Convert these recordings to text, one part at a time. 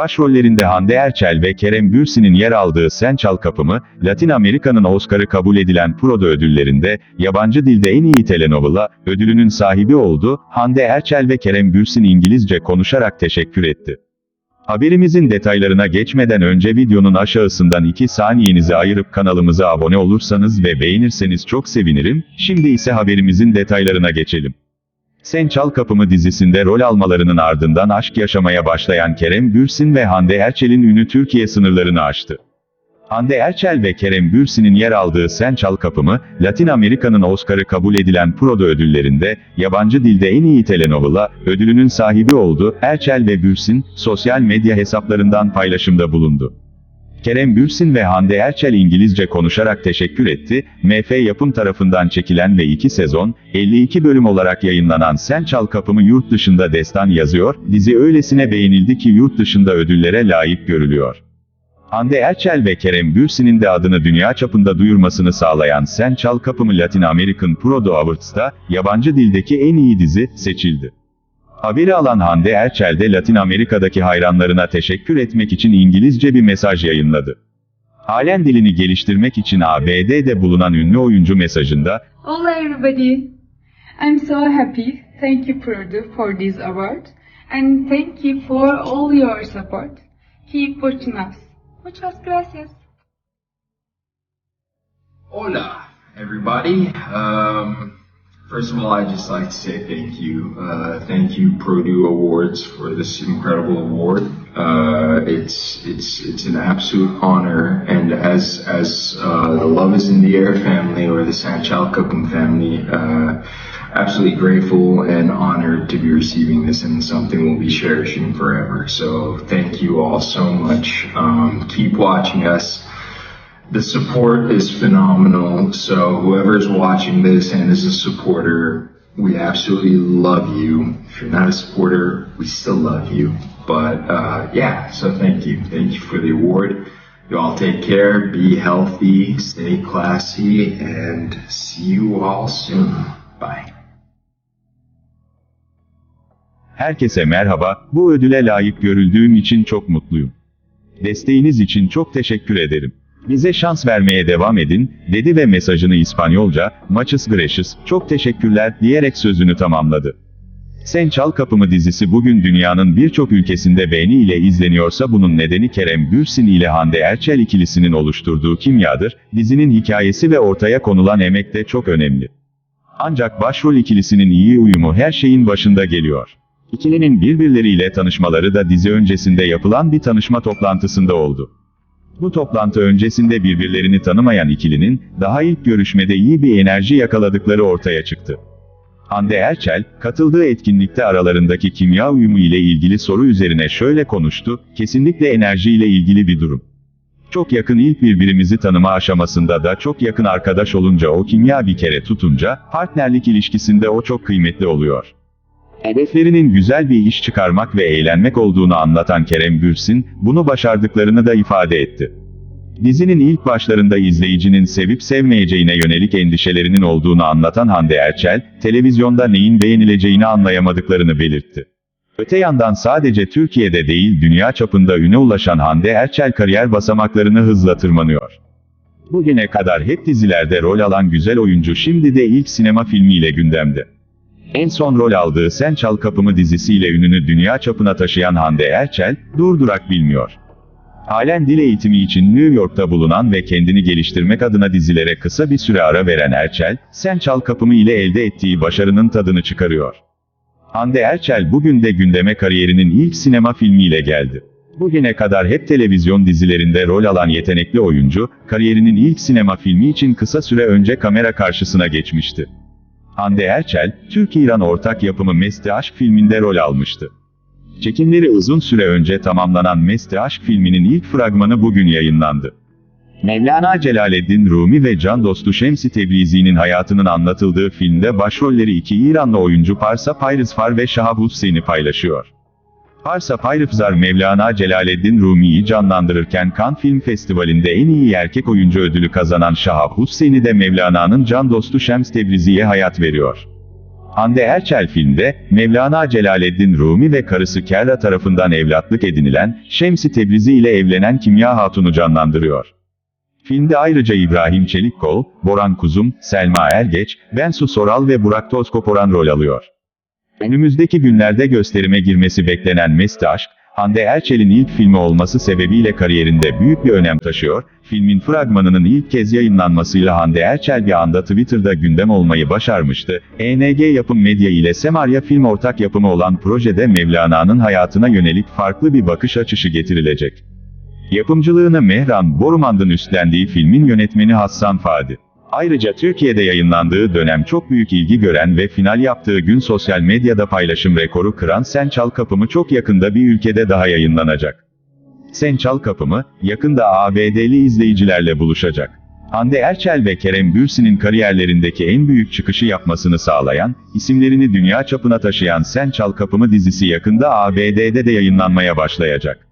Başrollerinde Hande Erçel ve Kerem Bürsin'in yer aldığı Sen Çal Kapımı, Latin Amerika'nın Oscar'ı kabul edilen Prodo ödüllerinde, yabancı dilde en iyi telenovela, ödülünün sahibi oldu, Hande Erçel ve Kerem Bürsin İngilizce konuşarak teşekkür etti. Haberimizin detaylarına geçmeden önce videonun aşağısından 2 saniyenizi ayırıp kanalımıza abone olursanız ve beğenirseniz çok sevinirim, şimdi ise haberimizin detaylarına geçelim. Sen Çal Kapımı dizisinde rol almalarının ardından aşk yaşamaya başlayan Kerem Bürsin ve Hande Erçel'in ünü Türkiye sınırlarını aştı. Hande Erçel ve Kerem Bürsin'in yer aldığı Sen Çal Kapımı, Latin Amerika'nın Oscar'ı kabul edilen Prodo ödüllerinde, yabancı dilde en iyi telenovela, ödülünün sahibi oldu, Erçel ve Bürsin, sosyal medya hesaplarından paylaşımda bulundu. Kerem Bürsin ve Hande Erçel İngilizce konuşarak teşekkür etti, MF Yapım tarafından çekilen ve 2 sezon, 52 bölüm olarak yayınlanan Sen Çal Kapımı yurt dışında destan yazıyor, dizi öylesine beğenildi ki yurt dışında ödüllere layık görülüyor. Hande Erçel ve Kerem Bürsin'in de adını dünya çapında duyurmasını sağlayan Sen Çal Kapımı Latin American Prodo Awards'ta, yabancı dildeki en iyi dizi, seçildi. Haberi alan Hande Erçel de Latin Amerika'daki hayranlarına teşekkür etmek için İngilizce bir mesaj yayınladı. Halen dilini geliştirmek için ABD'de bulunan ünlü oyuncu mesajında, Hola everybody. I'm so happy. Thank you Purdue for this award. And thank you for all your support. Keep watching us. Muchas gracias. Hola, everybody. Um, first of all, I'd just like to say thank you. Uh, thank you, Purdue Awards, for this incredible award. Uh, it's it's it's an absolute honor, and as as uh, the Love Is in the Air family or the Sanchal Cooking family, uh, absolutely grateful and honored to be receiving this, and something we'll be cherishing forever. So thank you all so much. Um, keep watching us the support is phenomenal. So whoever's watching this and is a supporter, we absolutely love you. If you're not a supporter, we still love you. But uh, yeah, so thank you. Thank you for the award. You all take care, be healthy, stay classy, and see you all soon. Bye. Herkese merhaba, bu ödüle layık görüldüğüm için çok mutluyum. Desteğiniz için çok teşekkür ederim. Bize şans vermeye devam edin, dedi ve mesajını İspanyolca, Muchas gracias, çok teşekkürler, diyerek sözünü tamamladı. Sen Çal Kapımı dizisi bugün dünyanın birçok ülkesinde beğeni ile izleniyorsa bunun nedeni Kerem Bürsin ile Hande Erçel ikilisinin oluşturduğu kimyadır, dizinin hikayesi ve ortaya konulan emek de çok önemli. Ancak başrol ikilisinin iyi uyumu her şeyin başında geliyor. İkilinin birbirleriyle tanışmaları da dizi öncesinde yapılan bir tanışma toplantısında oldu. Bu toplantı öncesinde birbirlerini tanımayan ikilinin, daha ilk görüşmede iyi bir enerji yakaladıkları ortaya çıktı. Hande Erçel, katıldığı etkinlikte aralarındaki kimya uyumu ile ilgili soru üzerine şöyle konuştu, kesinlikle enerji ile ilgili bir durum. Çok yakın ilk birbirimizi tanıma aşamasında da çok yakın arkadaş olunca o kimya bir kere tutunca, partnerlik ilişkisinde o çok kıymetli oluyor. Hedeflerinin güzel bir iş çıkarmak ve eğlenmek olduğunu anlatan Kerem Bürsin, bunu başardıklarını da ifade etti. Dizinin ilk başlarında izleyicinin sevip sevmeyeceğine yönelik endişelerinin olduğunu anlatan Hande Erçel, televizyonda neyin beğenileceğini anlayamadıklarını belirtti. Öte yandan sadece Türkiye'de değil dünya çapında üne ulaşan Hande Erçel kariyer basamaklarını hızla tırmanıyor. Bugüne kadar hep dizilerde rol alan güzel oyuncu şimdi de ilk sinema filmiyle gündemde. En son rol aldığı Sen Çal Kapımı dizisiyle ününü dünya çapına taşıyan Hande Erçel, durdurak bilmiyor. Halen dil eğitimi için New York'ta bulunan ve kendini geliştirmek adına dizilere kısa bir süre ara veren Erçel, Sen Çal Kapımı ile elde ettiği başarının tadını çıkarıyor. Hande Erçel bugün de gündeme kariyerinin ilk sinema filmiyle geldi. Bugüne kadar hep televizyon dizilerinde rol alan yetenekli oyuncu, kariyerinin ilk sinema filmi için kısa süre önce kamera karşısına geçmişti. Hande Erçel, Türk-İran ortak yapımı Mesti Aşk filminde rol almıştı. Çekimleri uzun süre önce tamamlanan Mesti Aşk filminin ilk fragmanı bugün yayınlandı. Mevlana Celaleddin Rumi ve can dostu Şemsi Tebrizi'nin hayatının anlatıldığı filmde başrolleri iki İranlı oyuncu Parsa Payrızfar ve Şahab Hüseyin'i paylaşıyor. Parsa Payrızfar Mevlana Celaleddin Rumi'yi canlandırırken Cannes Film Festivali'nde en iyi erkek oyuncu ödülü kazanan Şahab Hüseyin'i de Mevlana'nın can dostu Şems Tebrizi'ye hayat veriyor. Hande Erçel filmde, Mevlana Celaleddin Rumi ve karısı Kerra tarafından evlatlık edinilen, Şemsi Tebrizi ile evlenen Kimya Hatun'u canlandırıyor. Filmde ayrıca İbrahim Çelikkol, Boran Kuzum, Selma Ergeç, Bensu Soral ve Burak Tozkoporan rol alıyor. Önümüzdeki günlerde gösterime girmesi beklenen Mesut Aşk, Hande Erçel'in ilk filmi olması sebebiyle kariyerinde büyük bir önem taşıyor, filmin fragmanının ilk kez yayınlanmasıyla Hande Erçel bir anda Twitter'da gündem olmayı başarmıştı. ENG Yapım Medya ile Semarya Film ortak yapımı olan projede Mevlana'nın hayatına yönelik farklı bir bakış açısı getirilecek. Yapımcılığını Mehran Borumand'ın üstlendiği filmin yönetmeni Hassan Fadi. Ayrıca Türkiye'de yayınlandığı dönem çok büyük ilgi gören ve final yaptığı gün sosyal medyada paylaşım rekoru kıran Sen Çal Kapımı çok yakında bir ülkede daha yayınlanacak. Sen Çal Kapımı, yakında ABD'li izleyicilerle buluşacak. Hande Erçel ve Kerem Bürsin'in kariyerlerindeki en büyük çıkışı yapmasını sağlayan, isimlerini dünya çapına taşıyan Sen Çal Kapımı dizisi yakında ABD'de de yayınlanmaya başlayacak.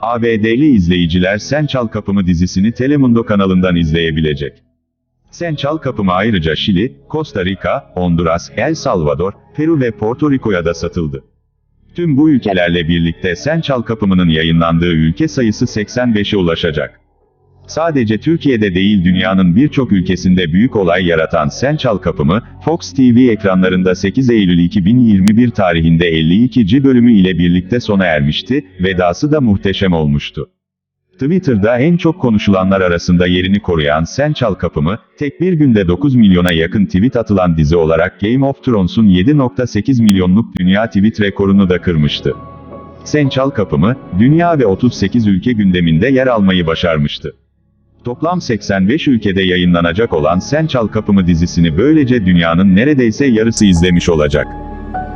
ABD'li izleyiciler Sen Çal Kapımı dizisini Telemundo kanalından izleyebilecek. Sen Çal Kapımı ayrıca Şili, Costa Rica, Honduras, El Salvador, Peru ve Porto Rico'ya da satıldı. Tüm bu ülkelerle birlikte Sen Çal Kapımı'nın yayınlandığı ülke sayısı 85'e ulaşacak. Sadece Türkiye'de değil dünyanın birçok ülkesinde büyük olay yaratan Sen Çal Kapımı, Fox TV ekranlarında 8 Eylül 2021 tarihinde 52. bölümü ile birlikte sona ermişti, vedası da muhteşem olmuştu. Twitter'da en çok konuşulanlar arasında yerini koruyan Sen Çal Kapımı, tek bir günde 9 milyona yakın tweet atılan dizi olarak Game of Thrones'un 7.8 milyonluk dünya tweet rekorunu da kırmıştı. Sen Çal Kapımı, dünya ve 38 ülke gündeminde yer almayı başarmıştı. Toplam 85 ülkede yayınlanacak olan Sen Çal Kapımı dizisini böylece dünyanın neredeyse yarısı izlemiş olacak.